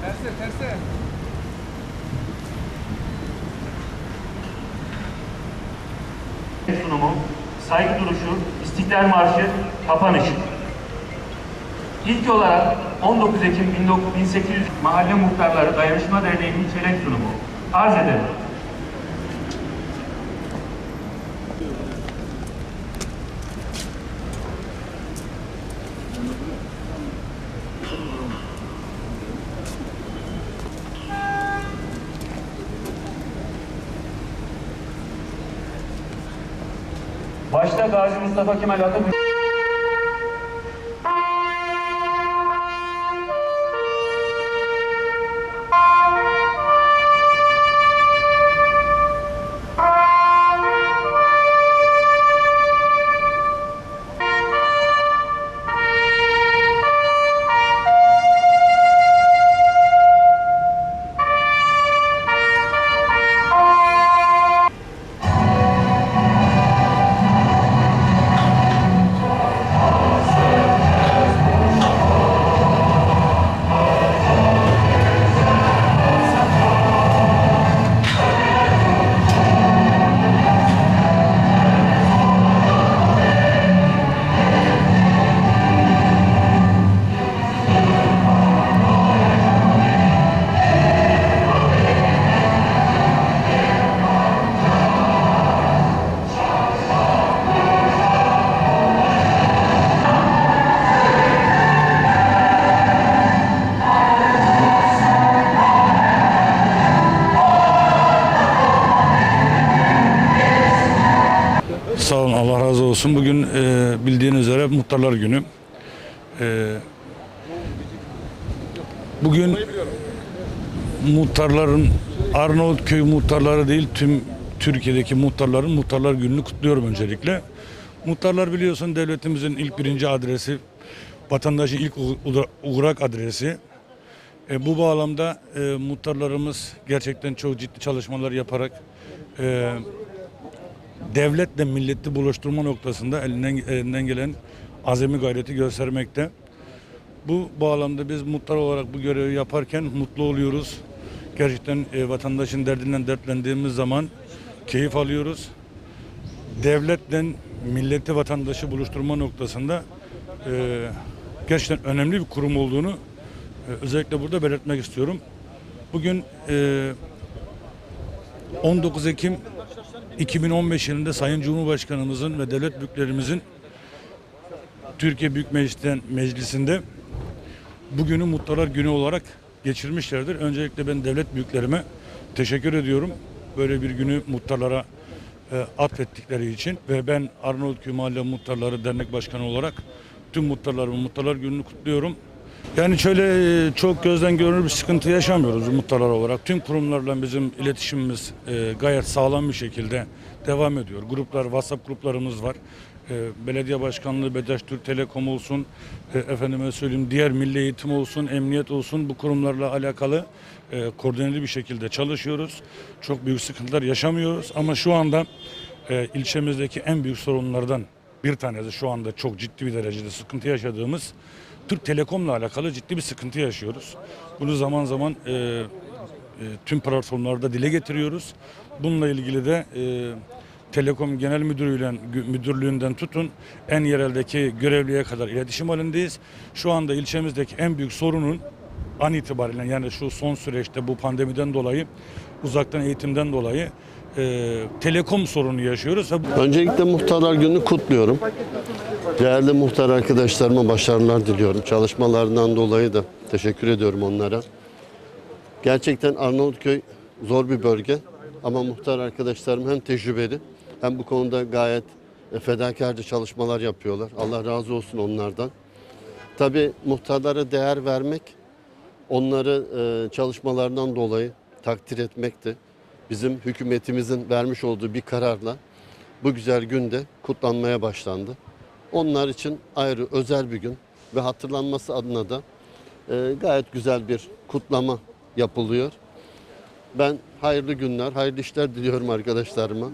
Terse terse. Sunumu, saygı duruşu, İstiklal Marşı, kapanışı. İlk olarak 19 Ekim 1800 Mahalle Muhtarları Dayanışma Derneği'nin çelenk sunumu. Arz ederim. Başta Gazi Mustafa Kemal Atatürk Sağ olun Allah razı olsun. Bugün e, bildiğiniz üzere Muhtarlar Günü. E, bugün muhtarların Arnavutköy muhtarları değil tüm Türkiye'deki muhtarların Muhtarlar Günü'nü kutluyorum öncelikle. Muhtarlar biliyorsun devletimizin ilk birinci adresi, vatandaşın ilk uğrak adresi. E, bu bağlamda e, muhtarlarımız gerçekten çok ciddi çalışmalar yaparak e, devletle milleti buluşturma noktasında elinden, elinden gelen azami gayreti göstermekte. Bu bağlamda biz muhtar olarak bu görevi yaparken mutlu oluyoruz. Gerçekten e, vatandaşın derdinden dertlendiğimiz zaman keyif alıyoruz. Devletle milleti vatandaşı buluşturma noktasında e, gerçekten önemli bir kurum olduğunu e, özellikle burada belirtmek istiyorum. Bugün e, 19 Ekim 2015 yılında Sayın Cumhurbaşkanımızın ve devlet büyüklerimizin Türkiye Büyük Meclis'ten meclisinde bugünü Muhtarlar Günü olarak geçirmişlerdir. Öncelikle ben devlet büyüklerime teşekkür ediyorum. Böyle bir günü muhtarlara e, atfettikleri için ve ben Arnavutköy Mahalle Muhtarları Dernek Başkanı olarak tüm muhtarlarımın Muhtarlar Günü'nü kutluyorum. Yani şöyle e, çok gözden görünür bir sıkıntı yaşamıyoruz muhtarlar olarak. Tüm kurumlarla bizim iletişimimiz e, gayet sağlam bir şekilde devam ediyor. Gruplar, WhatsApp gruplarımız var. E, Belediye Başkanlığı, Bedaş Türk Telekom olsun, efendime söyleyeyim diğer milli eğitim olsun, emniyet olsun bu kurumlarla alakalı koordineli bir şekilde çalışıyoruz. Çok büyük sıkıntılar yaşamıyoruz ama şu anda ilçemizdeki en büyük sorunlardan bir tanesi şu anda çok ciddi bir derecede sıkıntı yaşadığımız Türk Telekom'la alakalı ciddi bir sıkıntı yaşıyoruz. Bunu zaman zaman e, e, tüm platformlarda dile getiriyoruz. Bununla ilgili de e, Telekom Genel Müdürüyle müdürlüğünden tutun en yereldeki görevliye kadar iletişim halindeyiz. Şu anda ilçemizdeki en büyük sorunun an itibariyle yani şu son süreçte bu pandemiden dolayı uzaktan eğitimden dolayı e, telekom sorunu yaşıyoruz. Öncelikle Muhtarlar Günü'nü kutluyorum. Değerli muhtar arkadaşlarıma başarılar diliyorum. Çalışmalarından dolayı da teşekkür ediyorum onlara. Gerçekten Arnavutköy zor bir bölge ama muhtar arkadaşlarım hem tecrübeli hem bu konuda gayet fedakarca çalışmalar yapıyorlar. Allah razı olsun onlardan. Tabii muhtarlara değer vermek, onları e, çalışmalarından dolayı takdir etmekti. Bizim hükümetimizin vermiş olduğu bir kararla bu güzel günde kutlanmaya başlandı. Onlar için ayrı özel bir gün ve hatırlanması adına da e, gayet güzel bir kutlama yapılıyor. Ben hayırlı günler, hayırlı işler diliyorum arkadaşlarıma.